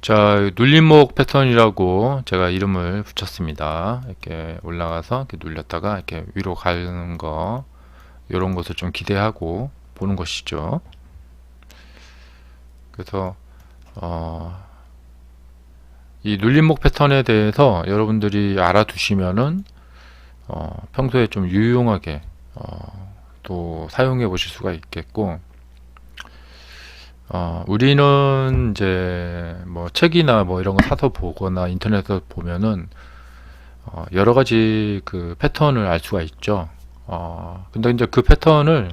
자, 눌림목 패턴이라고 제가 이름을 붙였습니다. 이렇게 올라가서 이렇게 눌렸다가 이렇게 위로 가는 거, 이런 것을 좀 기대하고 보는 것이죠. 그래서, 어, 이 눌림목 패턴에 대해서 여러분들이 알아두시면은, 어, 평소에 좀 유용하게, 어, 또 사용해 보실 수가 있겠고, 어, 우리는 이제 뭐 책이나 뭐 이런 거 사서 보거나 인터넷에서 보면은 어, 여러 가지 그 패턴을 알 수가 있죠. 어, 근데 이제 그 패턴을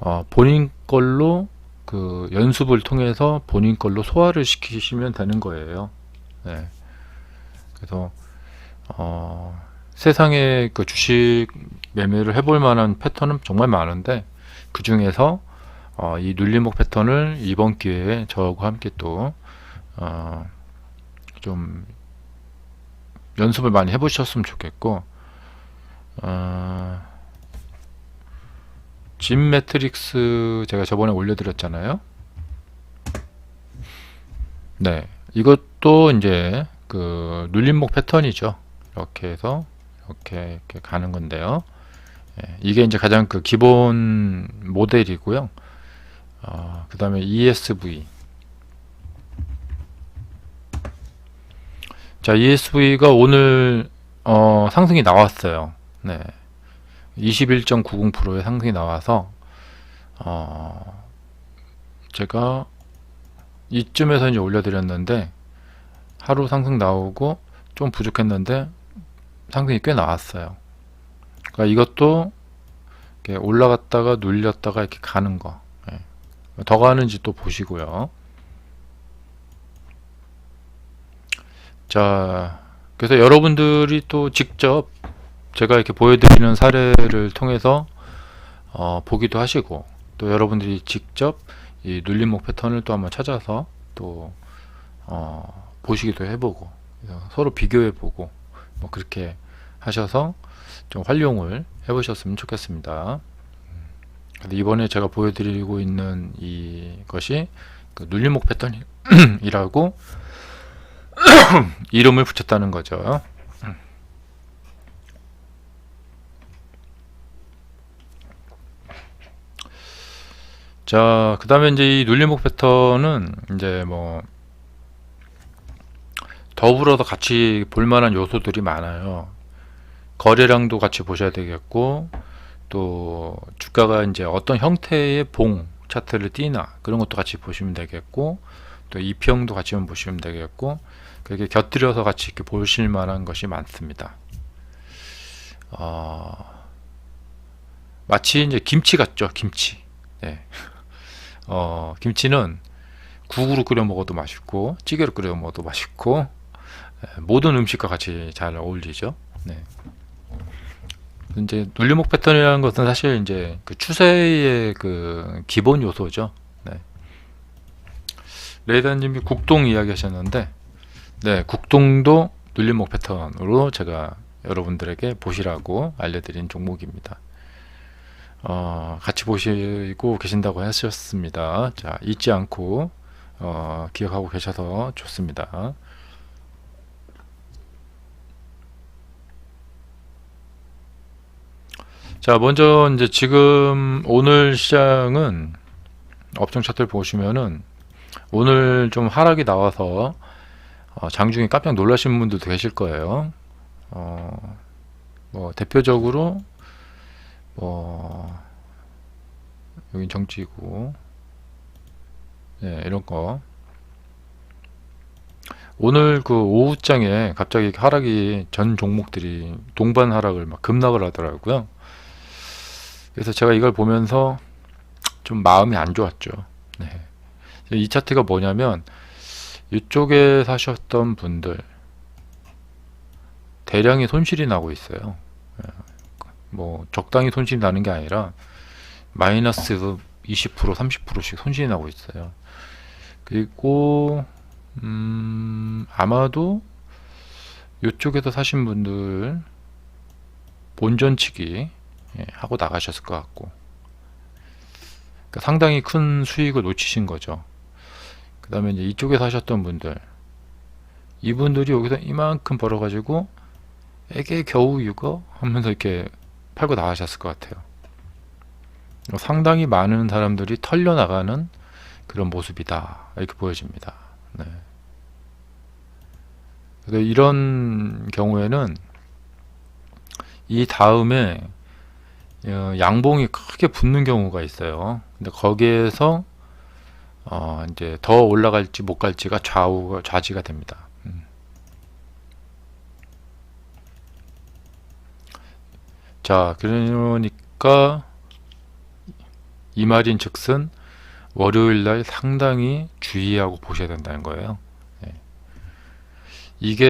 어, 본인 걸로 그 연습을 통해서 본인 걸로 소화를 시키시면 되는 거예요. 네. 그래서 어, 세상에 그 주식 매매를 해볼 만한 패턴은 정말 많은데 그 중에서 어, 이 눌림목 패턴을 이번 기회에 저하고 함께 또, 어, 좀, 연습을 많이 해보셨으면 좋겠고, 어, 진 매트릭스 제가 저번에 올려드렸잖아요. 네. 이것도 이제 그 눌림목 패턴이죠. 이렇게 해서 이렇게, 이렇게 가는 건데요. 예, 이게 이제 가장 그 기본 모델이고요. 어, 그 다음에 ESV 자 ESV가 오늘 어, 상승이 나왔어요. 네. 21.90%의 상승이 나와서 어, 제가 이쯤에서 이제 올려드렸는데 하루 상승 나오고 좀 부족했는데 상승이 꽤 나왔어요. 그러니까 이것도 올라갔다가 눌렸다가 이렇게 가는 거 더 가는지 또 보시고요. 자, 그래서 여러분들이 또 직접 제가 이렇게 보여드리는 사례를 통해서 어, 보기도 하시고 또 여러분들이 직접 이 눌림목 패턴을 또 한번 찾아서 또 어, 보시기도 해보고 서로 비교해보고 뭐 그렇게 하셔서 좀 활용을 해보셨으면 좋겠습니다. 근데 이번에 제가 보여드리고 있는 이것이 그 눌림목 패턴이라고 이름을 붙였다는 거죠. 자, 그 다음에 이제 이 눌림목 패턴은 이제 뭐 더불어서 같이 볼 만한 요소들이 많아요. 거래량도 같이 보셔야 되겠고, 또 주가가 이제 어떤 형태의 봉 차트를 띄나 그런 것도 같이 보시면 되겠고 또 이평도 같이 보시면 되겠고 그렇게 곁들여서 같이 이렇게 보실 만한 것이 많습니다. 어, 마치 이제 김치 같죠, 김치. 네. 어, 김치는 국으로 끓여 먹어도 맛있고 찌개로 끓여 먹어도 맛있고 예, 모든 음식과 같이 잘 어울리죠. 네. 이제 눌림목 패턴이라는 것은 사실 이제 그 추세의 그 기본 요소죠. 네. 레이더님이 국동 이야기하셨는데, 네, 국동도 눌림목 패턴으로 제가 여러분들에게 보시라고 알려드린 종목입니다. 어, 같이 보시고 계신다고 하셨습니다. 자, 잊지 않고 어, 기억하고 계셔서 좋습니다. 자, 먼저 이제 지금 오늘 시장은 업종 차트를 보시면은 오늘 좀 하락이 나와서 어, 장중에 깜짝 놀라신 분들도 계실 거예요. 어, 뭐 대표적으로 뭐 여긴 정치고 네, 이런 거 오늘 그 오후장에 갑자기 하락이 전 종목들이 동반 하락을 막 급락을 하더라고요. 그래서 제가 이걸 보면서 좀 마음이 안 좋았죠. 네. 이 차트가 뭐냐면 이쪽에 사셨던 분들 대량의 손실이 나고 있어요. 네. 뭐 적당히 손실이 나는 게 아니라 마이너스 20% 30%씩 손실이 나고 있어요. 그리고 음, 아마도 이쪽에서 사신 분들 본전치기 예, 하고 나가셨을 것 같고 그러니까 상당히 큰 수익을 놓치신 거죠. 그 다음에 이제 이쪽에 사셨던 분들 이분들이 여기서 이만큼 벌어 가지고 에게 겨우 이거 하면서 이렇게 팔고 나가셨을 것 같아요. 상당히 많은 사람들이 털려 나가는 그런 모습이다 이렇게 보여집니다. 네. 그래서 이런 경우에는 이 다음에 어, 양봉이 크게 붙는 경우가 있어요. 근데 거기에서 어, 이제 더 올라갈지 못 갈지가 좌우 좌지가 됩니다. 음. 자, 그러니까 이 말인 즉슨 월요일 날 상당히 주의하고 보셔야 된다는 거예요. 네. 이게